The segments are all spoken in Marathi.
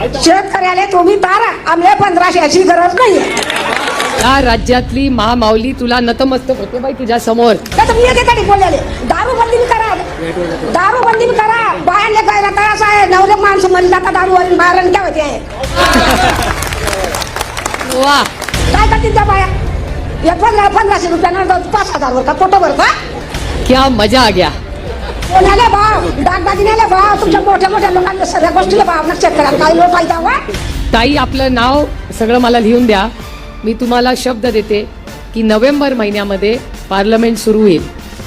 शेतकऱ्याला तुम्ही तारा आमल्या पंधराशेची गरज नाहीये. या राज्यातली महामाऊली तुला नतमस्तक होते बाई तुझ्या समोर. येते कधी बोललेले दारू बंदी करा. दारू बंदी करा. बाहेरले काय राहता असं आहे. नवरे माणसं म्हणली जातात दारूवरून बाहेर काय होते. वा. काय करतील त्या बाया? एक पंधरा पंधराशे रुपयानं पाच हजार वर का पोटं भरता क्या मजा आ गया. कोणाला भाव? दागदागिन्याला भाव? तुमच्या मोठ्या मोठ्या लोकांना सगळ्या गोष्टीला भाव ना शेतकऱ्याला काही लोक फायदा वा ताई आपलं नाव सगळं मला लिहून द्या. मी तुम्हाला शब्द देते की नोव्हेंबर महिन्यामध्ये पार्लमेंट सुरू होईल.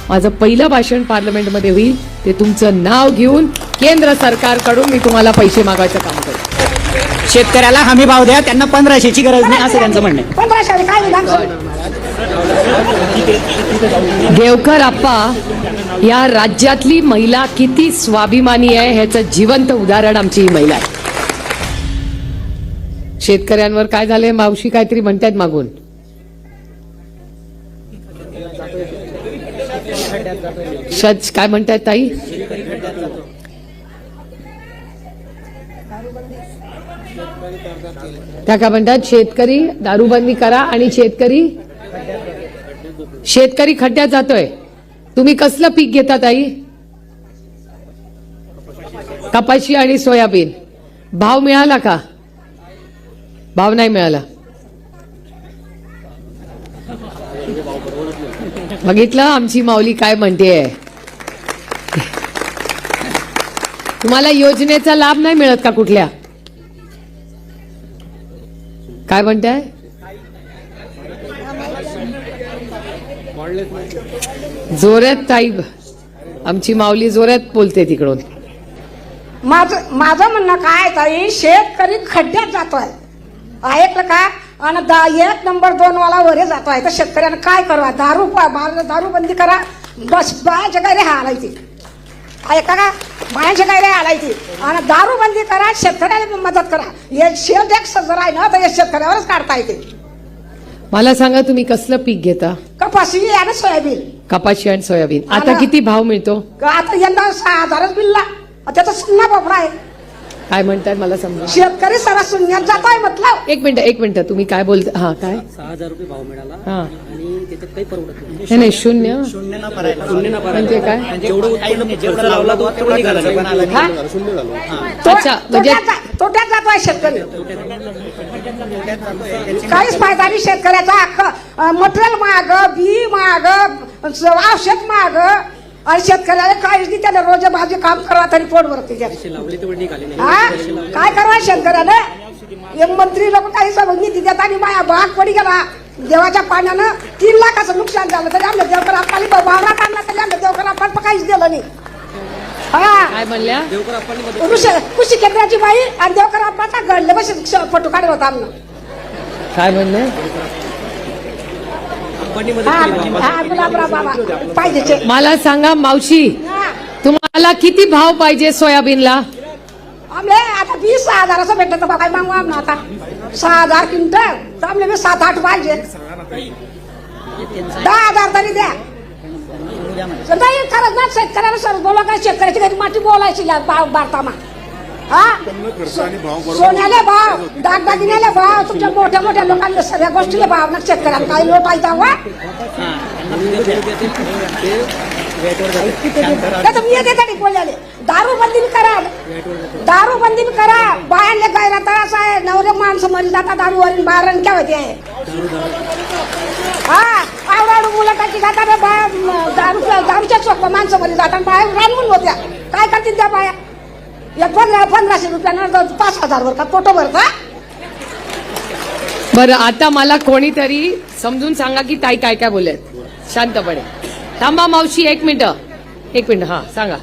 माझं पहिलं भाषण पार्लमेंटमध्ये होईल. ते तुमचं नाव घेऊन केंद्र सरकारकडून मी तुम्हाला पैसे मागायचं काम करेन. शेतकऱ्याला हमी भाव द्या. त्यांना पंधराशेची गरज नाही असं त्यांचं म्हणणं आहे. पंधराशे काय देवकर आप्पा या राज्यातली महिला किती स्वाभिमानी आहे ह्याचं जिवंत उदाहरण आमची ही महिला आहे. शेतकऱ्यांवर काय झालंय? मावशी काहीतरी म्हणतायत मागून. सच काय म्हणतायत ताई? त्या काय म्हणतात? शेतकरी दारूबंदी करा आणि शेतकरी शेतकरी खड्ड्यात जातोय. तुम्ही कसलं पीक घेता ताई? कपाशी आणि सोयाबीन. भाव मिळाला का? भाव नाही मिळाला. बघितलं आमची माऊली काय म्हणते. तुम्हाला योजनेचा लाभ नाही मिळत का कुठल्या? काय म्हणताय? जोरात ताई आमची माऊली जोरात बोलते तिकडून. माझं माझं म्हणणं काय ताई शेतकरी खड्ड्यात जातोय. ऐकलं का? आणि दा एक नंबर दोन वाला वरे जातोय. तर शेतकऱ्यानं काय करा दारू दारू बंदी करा. बस बायाच्या काय रे हालायची ऐका का? बायांच्या काय रे आलायची आणि दारू बंदी करा शेतकऱ्याला मदत करा. एक शेत एक जर आहे ना तर शेतकऱ्यावरच काढता येते. मला सांगा तुम्ही कसलं पीक घेता? कपाशी आणि सोयाबीन. कपाशी आणि सोयाबीन. आता किती भाव मिळतो? का आता यंदा सहा हजारच बिल्ला त्याचा सुन्ना बापडा आहे. काय म्हणताय मला समजा शेतकरी सरा शून्यात जात आहे म्हटलं. एक मिनिट एक मिनिट. तुम्ही काय बोलता? हा काय? सहा हजार रुपये भाव मिळाला हा. आणि त्याच्यात काही परवडत नाही. नाही, नाही शून्य. शून्य न भरायला शून्य ना भरायला. म्हणजे काय? म्हणजे जेवढं उत्पन्न जेवढं लावला तो तेवढं निघाला. नाही. हा? तो- अच्छा, म्हणजे- तोट्यात जा- तोट्यात जातोय शेतकरी. काहीच फायदा नाही शेतकऱ्याचा. मटेरियल माग बी माग औषध माग आणि शेतकऱ्याला काहीच नाही त्याला रोज भाजी काम करा तरी पोट भरते हा? काय करावं शेतकऱ्यानं हे मंत्री लोक काही समज निधी देतात आणि माया भाग पडी गेला. देवाच्या पाण्यानं तीन लाखाचं नुकसान झालं तरी आमच्या देवकर आपल्याला वावरात आणला तरी आमच्या देवकर आपण काहीच दिलं नाही. हा? काय आपण कृषी कृषी केंद्राची बाई आणि देवकर आप्पाचा घडले बस फोटो काढत होता आमनं. काय म्हणले आपण मदत केली बाबा. गुलाबराव बाबा पाहिजेचे मला सांगा मावशी. तुम्हाला किती भाव पाहिजे सोयाबीनला? आमले आता वीस सहा हजाराचं भेटत तर काय मागू आमना आता. सहा हजार क्विंटल. तर आमले सात आठ पाहिजे. दहा हजार तरी द्या. नाही खरंच ना शेतकऱ्याला सर बोला काय शेतकऱ्याची माती बोलायची भारतामा हा? सोन्याला भाव दागदागिन्याला भाव तुमच्या मोठ्या मोठ्या लोकांना सगळ्या गोष्टीला भाव ना शेतकऱ्याला काही लोक पाहिजे वा नाही तर मी येते बोलले दारू बंदी बी करा. दारू बंदी बी करा. बाहेरले काय राहता असं आहे. नवरे माणसं मरी जातात दारूवरून बाहेर काय होते? हा? आवडाडू मुलाटाची जातात बाया दारू दारूच्या चोक माणसं मरी जातात. बाहेर रानून होत्या. काय करतील त्या बाया? एक पंधरा पंधराशे रुपयानं पाच हजारवर का पोटो भरता? बरं आता मला कोणीतरी समजून सांगा की ताई काय काय बोलत शांतपणे. थांबा मावशी एक मिनिट. एक मिनिट हा सांगा.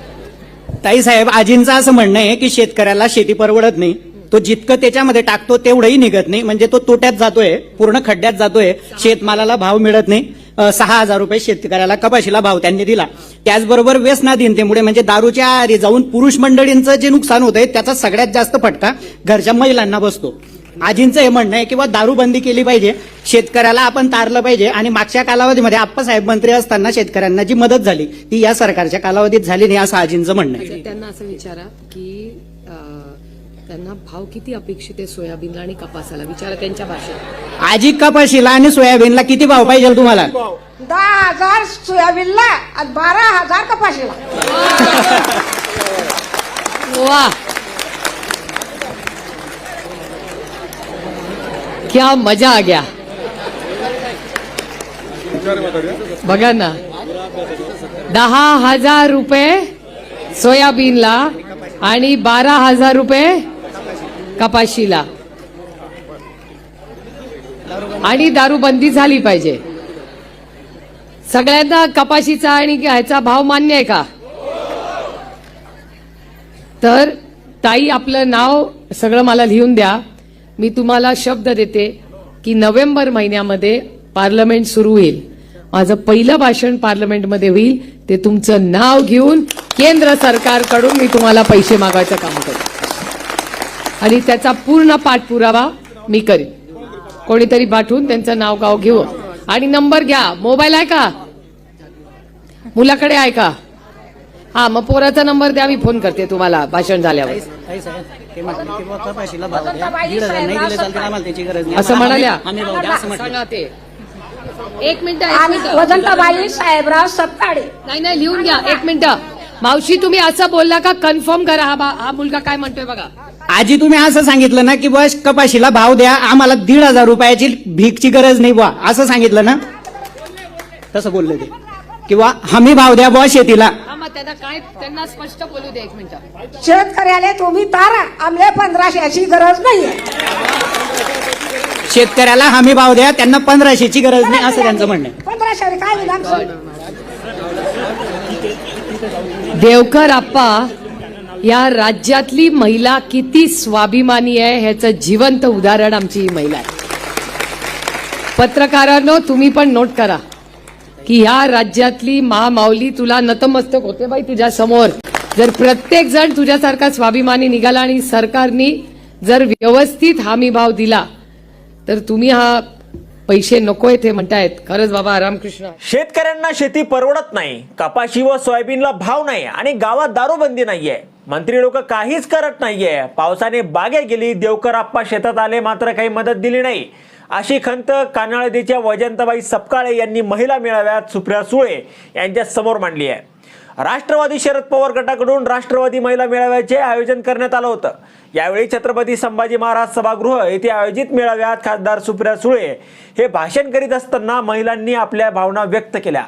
ताई साहेब आजींचं असं म्हणणं आहे की शेतकऱ्याला शेती परवडत नाही. तो जितकं त्याच्यामध्ये टाकतो तेवढंही निघत नाही. म्हणजे तो तोट्यात जातोय पूर्ण खड्ड्यात जातोय. शेतमालाला भाव मिळत नाही. सहा हजार रुपये शेतकऱ्याला कपाशीला भाव त्यांनी दिला. त्याचबरोबर व्यसनाधीनतेमुळे म्हणजे दारूच्या आहारी जाऊन पुरुष मंडळींचं जे नुकसान होत आहे त्याचा सगळ्यात जास्त फटका घरच्या महिलांना बसतो. आजींचं हे म्हणणं आहे किंवा दारूबंदी केली पाहिजे शेतकऱ्याला आपण तारलं पाहिजे आणि मागच्या कालावधीमध्ये आप्पासाहेब मंत्री असताना शेतकऱ्यांना जी मदत झाली ती या सरकारच्या कालावधीत झाली नाही असं आजींचं म्हणणं आहे. त्यांना असं विचारा की त्यांना भाव किती अपेक्षित आहे सोयाबीनला आणि कपासाला? विचारा त्यांच्या भाषेत. आजी कपाशीला आणि सोयाबीनला किती भाव पाहिजे तुम्हाला? दहा हजार सोयाबीनला आणि बारा हजार कपाशीला. वा. क्या मजा आ गया. बघा ना. दहा हजार रुपये सोयाबीनला आणि बारा हजार रुपये कपाशीला. आणि दारूबंदी झाली पाहिजे. सगळ्यांना कपाशीचा आणि ह्याचा भाव मान्य आहे का? तर ताई आपलं नाव सगळं मला लिहून द्या. मी तुम्हाला शब्द देते की नोव्हेंबर महिन्यामध्ये पार्लमेंट सुरू होईल. माझं पहिलं भाषण पार्लमेंटमध्ये होईल. ते तुमचं नाव घेऊन केंद्र सरकारकडून मी तुम्हाला पैसे मागायचं काम करतो आणि त्याचा पूर्ण पाठपुरावा मी करीन. कोणीतरी पाठवून त्यांचं नाव गाव घेऊ आणि नंबर घ्या. मोबाईल आहे का? मुलाकडे आहे का? हा मग पोराचा नंबर द्या मी फोन करते तुम्हाला भाषण झाल्यावर. असं म्हणाल्या? सांगा ते. एक मिनिट एक मिनिट. साहेबराव सत्ताडे नाही नाही लिहून घ्या. एक मिनिट. मावशी तुम्ही असं बोलला का? कन्फर्म करा हा बा- हा मुलगा काय म्हणतोय बघा. आजी तुम्ही असं सांगितलं ना की बस कपाशीला भाव द्या आम्हाला दीड हजार रुपयाची भीकची गरज नाही बुवा. असं सांगितलं ना? तसं बोलले ते. किंवा हमी भाव द्या बुवा शेतीला. हा मग त्यांना काय त्यांना स्पष्ट बोलू दे एक मिनिट. शेतकऱ्याला तुम्ही तारा आमले पंधराशेची गरज नाहीये. शेतकऱ्याला हमी भाव द्या त्यांना पंधराशेची गरज नाही असं त्यांचं म्हणणं आहे. पंधराशे काय विधान? देवकर आप्पा या राज्यातली महिला किती स्वाभिमानी आहे ह्याचं जिवंत उदाहरण आमची ही महिला आहे. पत्रकारांनो तुम्ही पण नोट करा की ह्या राज्यातली महामाऊली तुला नतमस्तक होते बाई तुझ्या समोर. जर प्रत्येक जण तुझ्यासारखा स्वाभिमानी निघाला आणि सरकारनी जर व्यवस्थित हमी भाव दिला तर तुम्ही हा पैसे नकोय ते म्हणतायत. खरंच बाबा रामकृष्ण. शेतकऱ्यांना शेती परवडत नाही कपाशी व सोयाबीनला भाव नाही आणि गावात दारूबंदी नाहीये. मंत्री लोक काहीच करत नाहीये. पावसाने बागे गेली देवकर आप्पा शेतात आले मात्र काही मदत दिली नाही. अशी खंत कानाळदीच्या वजंतबाई सपकाळे यांनी महिला मेळाव्यात सुप्रिया सुळे यांच्या समोर मांडली आहे. राष्ट्रवादी शरद पवार गटाकडून राष्ट्रवादी महिला मेळाव्याचे आयोजन करण्यात आलं होतं. यावेळी छत्रपती संभाजी महाराज सभागृह येथे आयोजित मेळाव्यात खासदार सुप्रिया सुळे हे भाषण करीत असताना महिलांनी आपल्या भावना व्यक्त केल्या.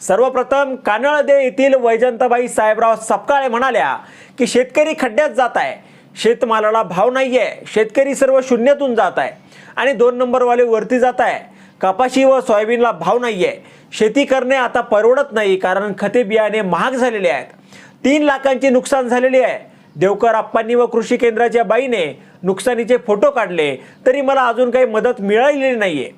सर्वप्रथम कानळदे येथील वैजंताबाई साहेबराव सपकाळे म्हणाल्या की शेतकरी खड्ड्यात जात आहे. शेतमालाला भाव नाहीये. शेतकरी सर्व शून्यातून जात आहे आणि दोन नंबरवाले वरती जात आहे. कपाशी व सोयाबीनला भाव नाही आहे शेती करणे आता परवडत नाही कारण खते बियाणे महाग झालेले आहेत. तीन लाखांचे नुकसान झालेली आहे. देवकर आप्पांनी व कृषी केंद्राच्या बाईने नुकसानीचे फोटो काढले तरी मला अजून काही मदत मिळालेली नाही आहे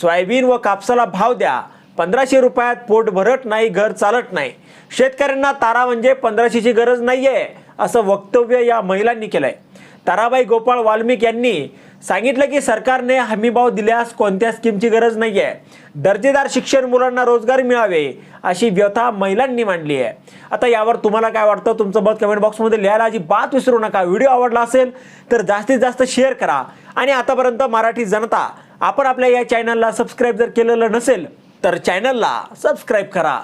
सोयाबीन व कापसाला भाव द्या. पंधराशे रुपयात पोट भरत नाही घर चालत नाही. शेतकऱ्यांना तारा म्हणजे पंधराशेची गरज नाही आहे असं वक्तव्य या महिलांनी केलंय. ताराबाई गोपाळ वाल्मिक यांनी सांगितलं की सरकारने हमीभाव दिल्यास कोणत्या स्कीमची गरज नाही आहे दर्जेदार शिक्षण मुलांना रोजगार मिळावे अशी व्यथा महिलांनी मांडली आहे. आता यावर तुम्हाला काय वाटतं? तुमचं मत कमेंट बॉक्समध्ये लिहायला अजिबात विसरू नका. व्हिडिओ आवडला असेल तर जास्तीत जास्त शेअर करा. आणि आतापर्यंत मराठी जनता आपण आपल्या या चॅनलला सबस्क्राईब जर केलेलं नसेल तर चॅनलला सबस्क्राईब करा.